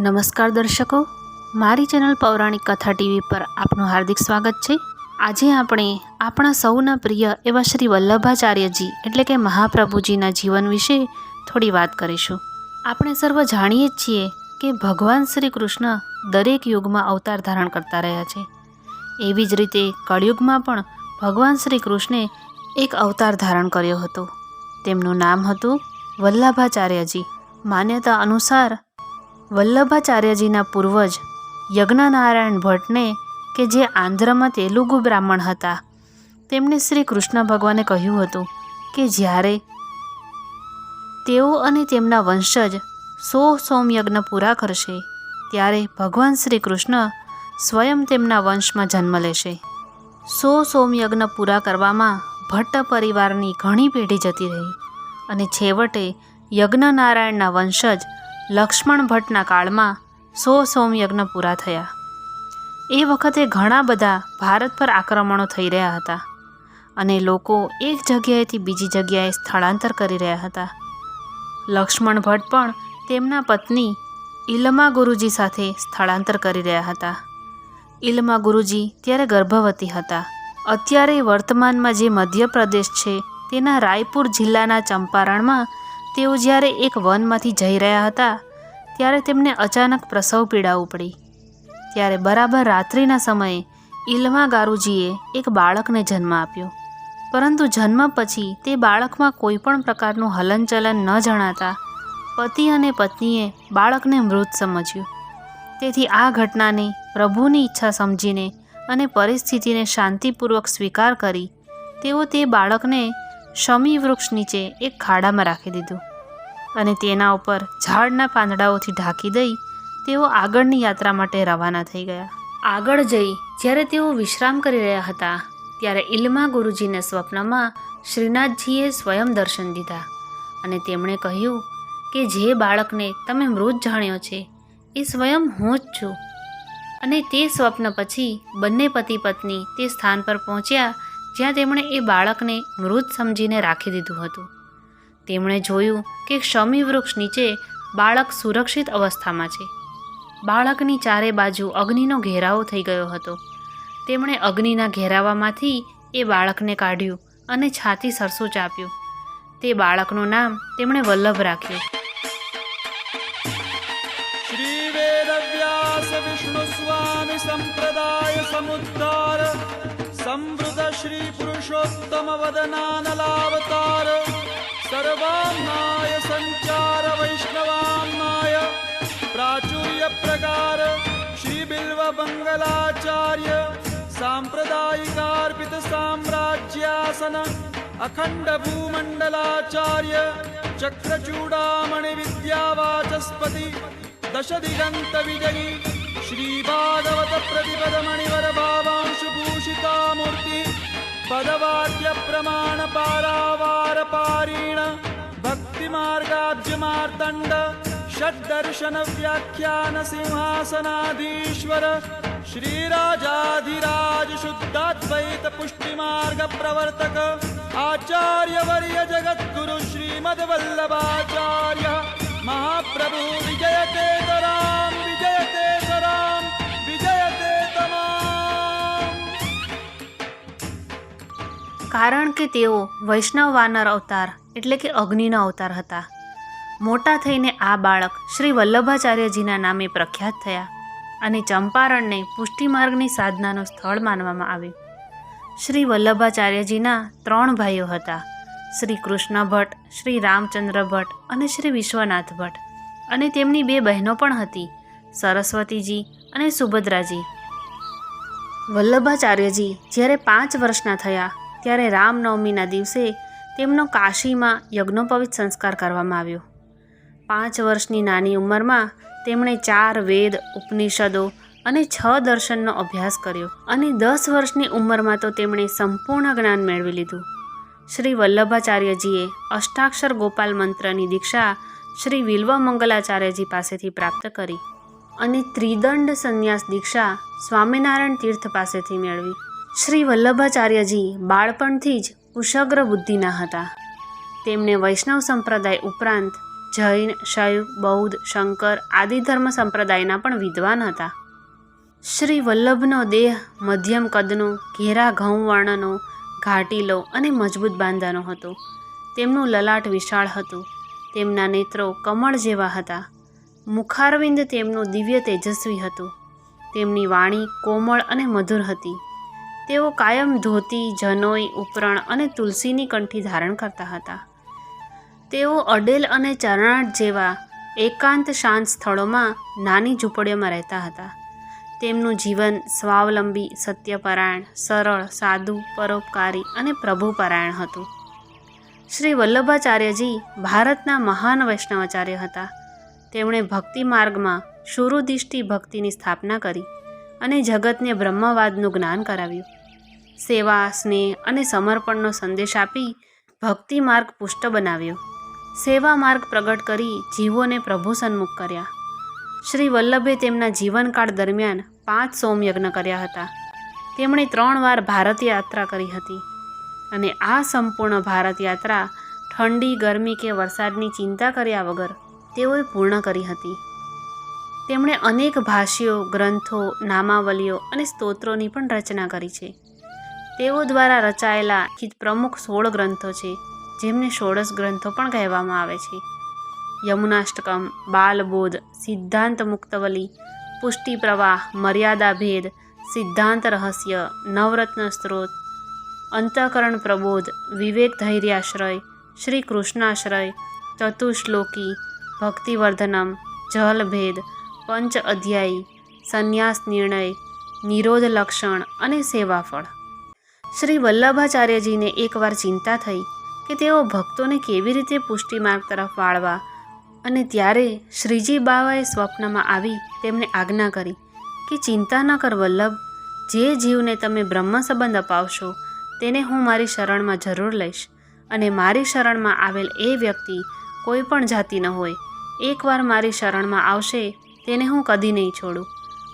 નમસ્કાર દર્શકો. મારી ચેનલ પૌરાણિક કથા ટીવી પર આપનું હાર્દિક સ્વાગત છે. આજે આપણે આપણા સૌના પ્રિય એવા શ્રી વલ્લભાચાર્યજી એટલે કે મહાપ્રભુજીના જીવન વિશે થોડી વાત કરીશું. આપણે સર્વ જાણીએ જ છીએ કે ભગવાન શ્રી કૃષ્ણ દરેક યુગમાં અવતાર ધારણ કરતા રહ્યા છે. એવી જ રીતે કળિયુગમાં પણ ભગવાન શ્રી કૃષ્ણે એક અવતાર ધારણ કર્યો હતો. તેમનું નામ હતું વલ્લભાચાર્યજી. માન્યતા અનુસાર વલ્લભાચાર્યજીના પૂર્વજ યજ્ઞનારાયણ ભટ્ટને કે જે આંધ્રમાં તેલુગુ બ્રાહ્મણ હતા તેમણે શ્રી કૃષ્ણ ભગવાને કહ્યું હતું કે જ્યારે તેઓ અને તેમના વંશજ સો સોમયજ્ઞ પૂરા કરશે, ત્યારે ભગવાન શ્રી કૃષ્ણ સ્વયં તેમના વંશમાં જન્મ લેશે. સો સોમયજ્ઞ પૂરા કરવામાં ભટ્ટ પરિવારની ઘણી પેઢી જતી રહી અને છેવટે યજ્ઞનારાયણના વંશજ લક્ષ્મણ ભટ્ટના કાળમાં સો સોમયજ્ઞ પૂરા થયા. એ વખતે ઘણા બધા ભારત પર આક્રમણો થઈ રહ્યા હતા અને લોકો એક જગ્યાએથી બીજી જગ્યાએ સ્થળાંતર કરી રહ્યા હતા. લક્ષ્મણ ભટ્ટ પણ તેમના પત્ની ઇલમા ગુરુજી સાથે સ્થળાંતર કરી રહ્યા હતા. ઇલમા ગુરુજી ત્યારે ગર્ભવતી હતા. અત્યારે વર્તમાનમાં જે મધ્યપ્રદેશ છે તેના રાયપુર જિલ્લાના ચંપારણમાં તેઓ જ્યારે એક વનમાંથી જઈ રહ્યા હતા, ત્યારે તેમને અચાનક પ્રસવ પીડા. ઉપડી ત્યારે બરાબર રાત્રિના સમયે ઇલમા ગારુજીએ એક બાળકને જન્મ આપ્યો. પરંતુ જન્મ પછી તે બાળકમાં કોઈ પણ પ્રકારનું હલનચલન ન જણાતા પતિ અને પત્નીએ બાળકને મૃત સમજ્યું. તેથી આ ઘટનાને પ્રભુની ઈચ્છા સમજીને અને પરિસ્થિતિને શાંતિપૂર્વક સ્વીકાર કરી તેઓ તે બાળકને શમી વૃક્ષ નીચે એક ખાડામાં રાખી દીધું અને તેના ઉપર ઝાડના પાંદડાઓથી ઢાંકી દઈ તેઓ આગળની યાત્રા માટે રવાના થઈ ગયા. આગળ જઈ જ્યારે તેઓ વિશ્રામ કરી રહ્યા હતા, ત્યારે ઇલ્મા ગુરુજીને સ્વપ્નમાં શ્રીનાથજીએ સ્વયં દર્શન દીધા અને તેમણે કહ્યું કે જે બાળકને તમે મૃત જાણ્યો છે, એ સ્વયં હું જ છું. અને તે સ્વપ્ન પછી બંને પતિ પત્ની તે સ્થાન પર પહોંચ્યા જ્યાં તેમણે એ બાળકને મૃત સમજીને રાખી દીધું હતું. તેમણે જોયું કે શમી વૃક્ષ નીચે બાળક સુરક્ષિત અવસ્થામાં છે. બાળકની ચારે બાજુ અગ્નિનો ઘેરાવો થઈ ગયો હતો. તેમણે અગ્નિના ઘેરાવામાંથી એ બાળકને કાઢ્યું અને છાતી સરસું ચાપ્યું. તે બાળકનું નામ તેમણે વલ્લભ રાખ્યું. શ્રી વેદવ્યાસ વિષ્ણુ સ્વામી સંપ્રદાય સમુદ્ધાર संवृत श्रीपुरुषोत्तमवदनानलावतार सर्वाम्नाय सञ्चार वैष्णवाम्नाय प्राचुर्यप्रकार श्रीबिल्वमङ्गलाचार्य साम्प्रदायिकार्पित साम्राज्यासन अखण्डभूमण्डलाचार्य चक्रचूडामणिविद्यावाचस्पति दशदिगन्तविजयी श्रीभागवत प्रतिपद मणिवरभावांशुभूषिता मूर्ति पदवार्य प्रमाण पारावार पारीण भक्तिमार्गाद्य मार्तण्ड षड् व्याख्यान सिंहासनाधीश्वर श्रीराजाधिराजशुद्धाद्वैत पुष्टिमार्ग प्रवर्तक आचार्यवर्य जगद्गुरु श्रीमद्वल्लभाचार्य महाप्रभु विजयते केतरां विजयते કારણ કે તેઓ વૈષ્ણવ વાનર અવતાર, એટલે કે અગ્નિના અવતાર હતા. મોટા થઈને આ બાળક શ્રી વલ્લભાચાર્યજીના નામે પ્રખ્યાત થયા અને ચંપારણને પુષ્ટિમાર્ગની સાધનાનું સ્થળ માનવામાં આવ્યું. શ્રી વલ્લભાચાર્યજીના ત્રણ ભાઈઓ હતા. શ્રી કૃષ્ણ ભટ્ટ, શ્રી રામચંદ્ર ભટ્ટ અને શ્રી વિશ્વનાથ ભટ્ટ. અને તેમની બે બહેનો પણ હતી, સરસ્વતીજી અને સુભદ્રાજી. વલ્લભાચાર્યજી જ્યારે પાંચ વર્ષના થયા ત્યારે રામનવમીના દિવસે તેમનો કાશીમાં યજ્ઞોપવિત સંસ્કાર કરવામાં આવ્યો. પાંચ વર્ષની નાની ઉંમરમાં તેમણે ચાર વેદ, ઉપનિષદો અને છ દર્શનનો અભ્યાસ કર્યો અને દસ વર્ષની ઉંમરમાં તો તેમણે સંપૂર્ણ જ્ઞાન મેળવી લીધું. શ્રી વલ્લભાચાર્યજીએ અષ્ટાક્ષર ગોપાલ મંત્રની દીક્ષા શ્રી વિલ્વ મંગલાચાર્યજી પાસેથી પ્રાપ્ત કરી અને ત્રિદંડ સંન્યાસ દીક્ષા સ્વામિનારાયણ તીર્થ પાસેથી મેળવી. શ્રી વલ્લભાચાર્યજી બાળપણથી જ કુશગ્ર બુદ્ધિના હતા. તેમણે વૈષ્ણવ સંપ્રદાય ઉપરાંત જૈન, શૈવ, બૌદ્ધ, શંકર આદિ ધર્મ સંપ્રદાયના પણ વિદ્વાન હતા. શ્રી વલ્લભનો દેહ મધ્યમ કદનો, ઘેરા ઘઉં વર્ણનો ઘાટીલો અને મજબૂત બાંધાનો હતો. તેમનું લલાટ વિશાળ હતું. તેમના નેત્રો કમળ જેવા હતા. મુખારવિંદ તેમનું દિવ્ય તેજસ્વી હતું. તેમની વાણી કોમળ અને મધુર હતી. તેઓ કાયમ ધોતી, જનોઈ, ઉપરણ અને તુલસીની કંઠી ધારણ કરતા હતા. તેઓ અડેલ અને ચરણાટ જેવા એકાંત શાંત સ્થળોમાં નાની ઝૂંપડીઓમાં રહેતા હતા. તેમનું જીવન સ્વાવલંબી, સત્યપરાયણ, સરળ, સાદું, પરોપકારી અને પ્રભુપરાયણ હતું. શ્રી વલ્લભાચાર્યજી ભારતના મહાન વૈષ્ણવાચાર્ય હતા. તેમણે ભક્તિ માર્ગમાં શુરુદિષ્ટિ ભક્તિની સ્થાપના કરી અને જગતને બ્રહ્મવાદનું જ્ઞાન કરાવ્યું. સેવા, સ્નેહ અને સમર્પણનો સંદેશ આપી ભક્તિ માર્ગ પુષ્ટ બનાવ્યો. સેવા માર્ગ પ્રગટ કરી જીવોને પ્રભુ સન્મુખ કર્યા. શ્રી વલ્લભે તેમના જીવનકાળ દરમિયાન પાંચ સોમયજ્ઞ કર્યા હતા. તેમણે ત્રણ વાર ભારત યાત્રા કરી હતી અને આ સંપૂર્ણ ભારત યાત્રા ઠંડી, ગરમી કે વરસાદની ચિંતા કર્યા વગર તેઓએ પૂર્ણ કરી હતી. તેમણે અનેક ભાષ્યો, ગ્રંથો, નામાવલીઓ અને સ્તોત્રોની પણ રચના કરી છે. તેઓ દ્વારા રચાયેલા પ્રમુખ સોળ ગ્રંથો છે, જેમને ષોડશ ગ્રંથો પણ કહેવામાં આવે છે. યમુનાષ્ટકમ, બાલબોધ સિદ્ધાંત મુક્તવલી પુષ્ટિ પ્રવાહ મર્યાદા ભેદ સિદ્ધાંત રહસ્ય નવરત્ન સ્ત્રોત, અંતઃકરણ પ્રબોધ, વિવેક ધૈર્યાશ્રય, શ્રી કૃષ્ણાશ્રય, ચતુશ્લોકી, ભક્તિવર્ધનમ, જલભેદ, પંચ અધ્યાયી, સંન્યાસ નિર્ણય, નિરોધ લક્ષણ અને સેવાફળ. શ્રી વલ્લભાચાર્યજીને એકવાર ચિંતા થઈ કે તેઓ ભક્તોને કેવી રીતે પુષ્ટિ માર્ગ તરફ વાળવા અને ત્યારે શ્રીજી બાવાએ સ્વપ્નમાં આવી તેમને આજ્ઞા કરી કે ચિંતા ન કર વલ્લભ, જે જીવને તમે બ્રહ્મ સંબંધ અપાવશો તેને હું મારી શરણમાં જરૂર લઈશ અને મારી શરણમાં આવેલ એ વ્યક્તિ કોઈ પણ જાતિ ન હોય, એકવાર મારી શરણમાં આવશે તેને હું કદી નહીં છોડું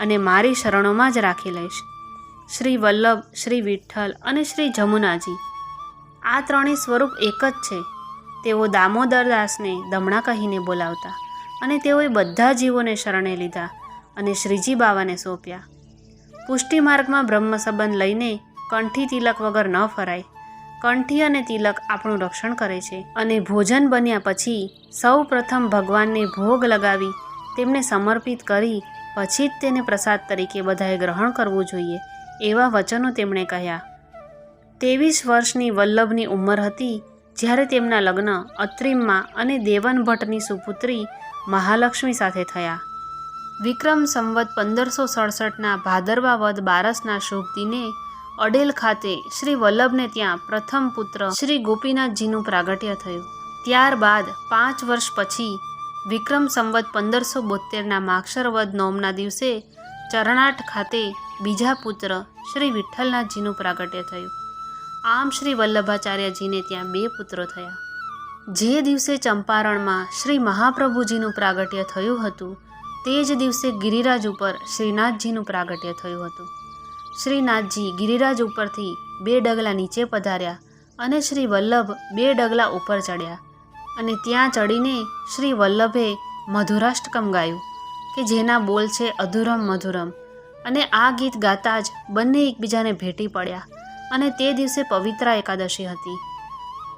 અને મારી શરણોમાં જ રાખી લઈશ. શ્રી વલ્લભ, શ્રી વિઠ્ઠલ અને શ્રી જમુનાજી. આ ત્રણેય સ્વરૂપ એક જ છે. તેઓ દામોદર દાસને દમણા કહીને બોલાવતા અને તેઓએ બધા જીવોને શરણે લીધા અને શ્રીજી બાવાને સોંપ્યા. પુષ્ટિ માર્ગમાં બ્રહ્મ સંબંધ લઈને કંઠી તિલક વગર ન ફરાય. કંઠી અને તિલક આપણું રક્ષણ કરે છે અને ભોજન બન્યા પછી સૌ પ્રથમ ભગવાનને ભોગ લગાવી તેમને સમર્પિત કરી પછી જ તેને પ્રસાદ તરીકે બધાએ ગ્રહણ કરવું જોઈએ. એવા વચનો તેમણે કહ્યા. ત્રેવીસ વર્ષની વલ્લભની ઉંમર હતી, જ્યારે તેમના લગ્ન અત્રિમમાં અને દેવન ભટ્ટની સુપુત્રી મહાલક્ષ્મી સાથે થયા. વિક્રમ સંવત પંદરસો સડસઠના ભાદરવા વદ બારસના શુભ દિને અડેલ ખાતે શ્રી વલ્લભને ત્યાં પ્રથમ પુત્ર શ્રી ગોપીનાથજીનું પ્રાગટ્ય થયું. ત્યારબાદ પાંચ વર્ષ પછી વિક્રમ સંવત પંદરસો બોતેરના માક્ષર વદ નોમના દિવસે ચરણાટ ખાતે બીજા પુત્ર શ્રી વિઠ્ઠલનાથજીનું પ્રાગટ્ય થયું. આમ શ્રી વલ્લભાચાર્યજીને ત્યાં બે પુત્રો થયા. જે દિવસે ચંપારણમાં શ્રી મહાપ્રભુજીનું પ્રાગટ્ય થયું હતું, તે જ દિવસે ગિરિરાજ ઉપર શ્રીનાથજીનું પ્રાગટ્ય થયું હતું. શ્રીનાથજી ગિરિરાજ ઉપરથી બે ડગલા નીચે પધાર્યા અને શ્રી વલ્લભ બે ડગલા ઉપર ચડ્યા અને ત્યાં ચડીને શ્રી વલ્લભે મધુરાષ્ટકમ ગાયું, કે જેના બોલ છે અધુરમ મધુરમ. અને આ ગીત ગાતા જ બંને એકબીજાને ભેટી પડ્યા અને તે દિવસે પવિત્ર એકાદશી હતી.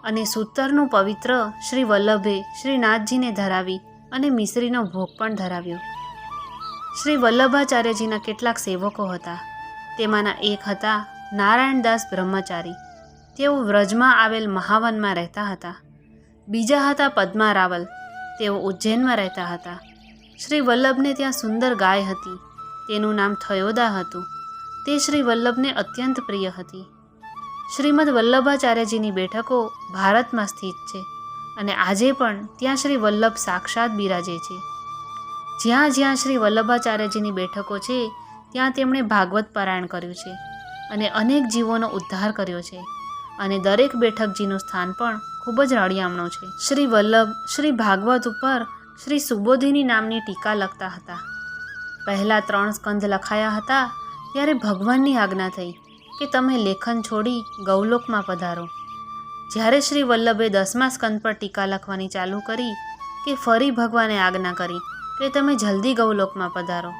અને સૂતરનું પવિત્ર શ્રી વલ્લભે શ્રીનાથજીને ધરાવી અને મિશ્રીનો ભોગ પણ ધરાવ્યો. શ્રી વલ્લભાચાર્યજીના કેટલાક સેવકો હતા. તેમાંના એક હતા નારાયણદાસ બ્રહ્મચારી. તેઓ વ્રજમાં આવેલ મહાવનમાં રહેતા હતા. બીજા હતા પદ્મા રાવલ તેઓ ઉજ્જૈનમાં રહેતા હતા. શ્રી વલ્લભને ત્યાં સુંદર ગાય હતી. તેનું નામ થયોદા હતું. તે શ્રી વલ્લભને અત્યંત પ્રિય હતી. શ્રીમદ વલ્લભાચાર્યજીની બેઠકો ભારતમાં સ્થિત છે અને આજે પણ ત્યાં શ્રી વલ્લભ સાક્ષાત બિરાજે છે. જ્યાં જ્યાં શ્રી વલ્લભાચાર્યજીની બેઠકો છે, ત્યાં તેમણે ભાગવત પારાયણ કર્યું છે અને અનેક જીવોનો ઉદ્ધાર કર્યો છે અને દરેક બેઠકજીનું સ્થાન પણ ખૂબ જ રળિયામણું છે. શ્રી વલ્લભ, શ્રી ભાગવત ઉપર શ્રી સુબોધિની નામની ટીકા લખતા હતા. પહેલાં ત્રણ સ્કંદ લખાયા હતા ત્યારે ભગવાનની આજ્ઞા થઈ કે તમે લેખન છોડી ગૌલોકમાં પધારો. જ્યારે શ્રી વલ્લભે દસમા સ્કંદ પર ટીકા લખવાની ચાલુ કરી કે ફરી ભગવાને આજ્ઞા કરી કે તમે જલ્દી ગૌલોકમાં પધારો.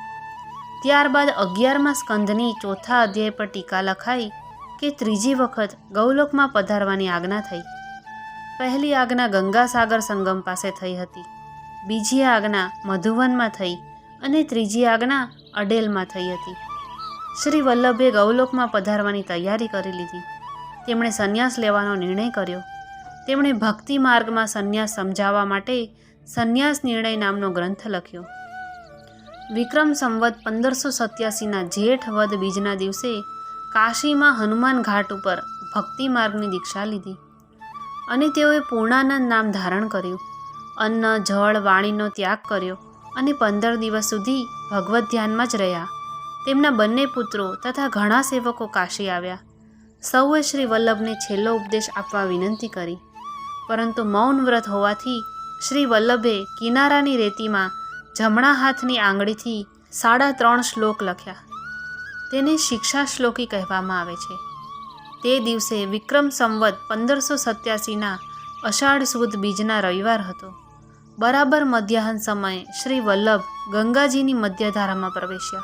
ત્યારબાદ અગિયારમા સ્કંધની ચોથા અધ્યાય પર ટીકા લખાઈ કે ત્રીજી વખત ગૌલોકમાં પધારવાની આજ્ઞા થઈ. પહેલી આજ્ઞા ગંગાસાગર સંગમ પાસે થઈ હતી. બીજી આજ્ઞા મધુવનમાં થઈ અને ત્રીજી આજ્ઞા અડેલમાં થઈ હતી. શ્રી વલ્લભે ગૌલોકમાં પધારવાની તૈયારી કરી લીધી. તેમણે સંન્યાસ લેવાનો નિર્ણય કર્યો. તેમણે ભક્તિ માર્ગમાં સંન્યાસ સમજાવવા માટે સંન્યાસ નિર્ણય નામનો ગ્રંથ લખ્યો. વિક્રમ સંવત પંદરસો સત્યાસીના જેઠ વદ બીજના દિવસે કાશીમાં હનુમાન ઘાટ ઉપર ભક્તિ માર્ગની દીક્ષા લીધી અને તેઓએ પૂર્ણાનંદ નામ ધારણ કર્યું. અન્ન, જળ, વાણીનો ત્યાગ કર્યો. અને પંદર દિવસ સુધી ભગવત ધ્યાનમાં જ રહ્યા. તેમના બંને પુત્રો તથા ઘણા સેવકો કાશી આવ્યા. સૌએ શ્રી વલ્લભને છેલ્લો ઉપદેશ આપવા વિનંતી કરી. પરંતુ મૌન વ્રત હોવાથી શ્રી વલ્લભે કિનારાની રેતીમાં જમણા હાથની આંગળીથી સાડા ત્રણ શ્લોક લખ્યા. તેને શિક્ષા શ્લોકી કહેવામાં આવે છે. તે દિવસે વિક્રમ સંવત પંદરસો સત્યાસીના અષાઢ સુદ બીજના રવિવાર હતો. બરાબર મધ્યાહન સમયે શ્રી વલ્લભ ગંગાજીની મધ્યધારામાં પ્રવેશ્યા.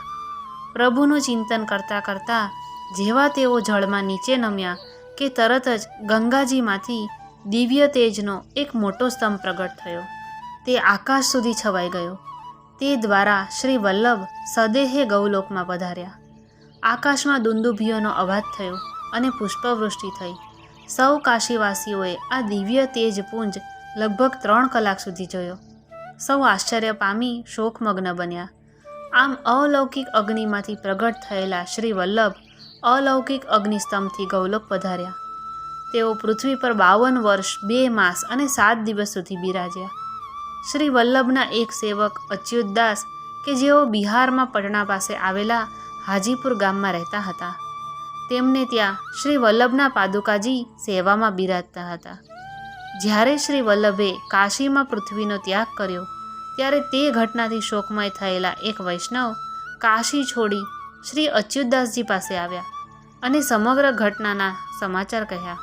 પ્રભુનું ચિંતન કરતાં કરતાં જેવા તેઓ જળમાં નીચે નમ્યા કે તરત જ ગંગાજીમાંથી દિવ્ય તેજનો એક મોટો સ્તંભ પ્રગટ થયો. તે આકાશ સુધી છવાઈ ગયો. તે દ્વારા શ્રી વલ્લભ સદેહે ગૌલોકમાં પધાર્યા. આકાશમાં દુંદુભીઓનો અવાજ થયો અને પુષ્પવૃષ્ટિ થઈ. સૌ કાશીવાસીઓએ આ દિવ્ય તેજપુંજ લગભગ ત્રણ કલાક સુધી જોયો. સૌ આશ્ચર્ય પામી શોકમગ્ન બન્યા. આમ અલૌકિક અગ્નિમાંથી પ્રગટ થયેલા શ્રી વલ્લભ અલૌકિક અગ્નિસ્તંભથી ગૌલોક પધાર્યા. તેઓ પૃથ્વી પર બાવન વર્ષ, બે માસ અને સાત દિવસ સુધી બિરાજ્યા. શ્રી વલ્લભના એક સેવક અચ્યુતદાસ કે જેઓ બિહારમાં પટણા પાસે આવેલા હાજીપુર ગામમાં રહેતા હતા. તેમને ત્યાં શ્રી વલ્લભના પાદુકાજી સેવામાં બિરાજતા હતા. જ્યારે શ્રી વલ્લભે કાશીમાં પૃથ્વીનો ત્યાગ કર્યો, ત્યારે તે ઘટનાથી શોકમય થયેલા એક વૈષ્ણવ કાશી છોડી શ્રી અચ્યુતદાસજી પાસે આવ્યા અને સમગ્ર ઘટનાના સમાચાર કહ્યા.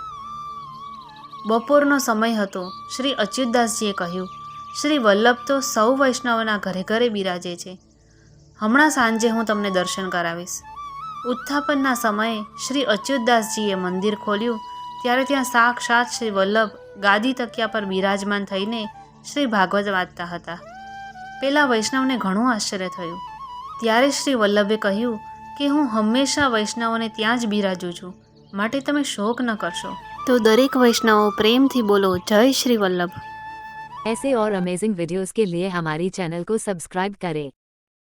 બપોરનો સમય હતો, શ્રી અચ્યુતદાસજીએ કહ્યું, શ્રી વલ્લભ તો સૌ વૈષ્ણવના ઘરે ઘરે બિરાજે છે. હમણાં સાંજે હું તમને દર્શન કરાવીશ. ઉત્થાપનના સમયે શ્રી અચ્યુતદાસજીએ મંદિર ખોલ્યું, ત્યારે ત્યાં સાક્ષાત શ્રી વલ્લભ ગાદી તકિયા પર બિરાજમાન થઈને શ્રી ભાગવત વાંચતા હતા પેલા વૈષ્ણવને ઘણું આશ્ચર્ય થયું ત્યારે શ્રી વલ્લભે કહ્યું કે હું હંમેશા વૈષ્ણવોને ત્યાં જ બિરાજું છું માટે તમે શોક ન કરશો તો દરેક વૈષ્ણવો પ્રેમથી બોલો જય શ્રી વલ્લભ ऐसे और अमेजिंग वीडियोस के लिए हमारी चैनल को सब्सक्राइब करें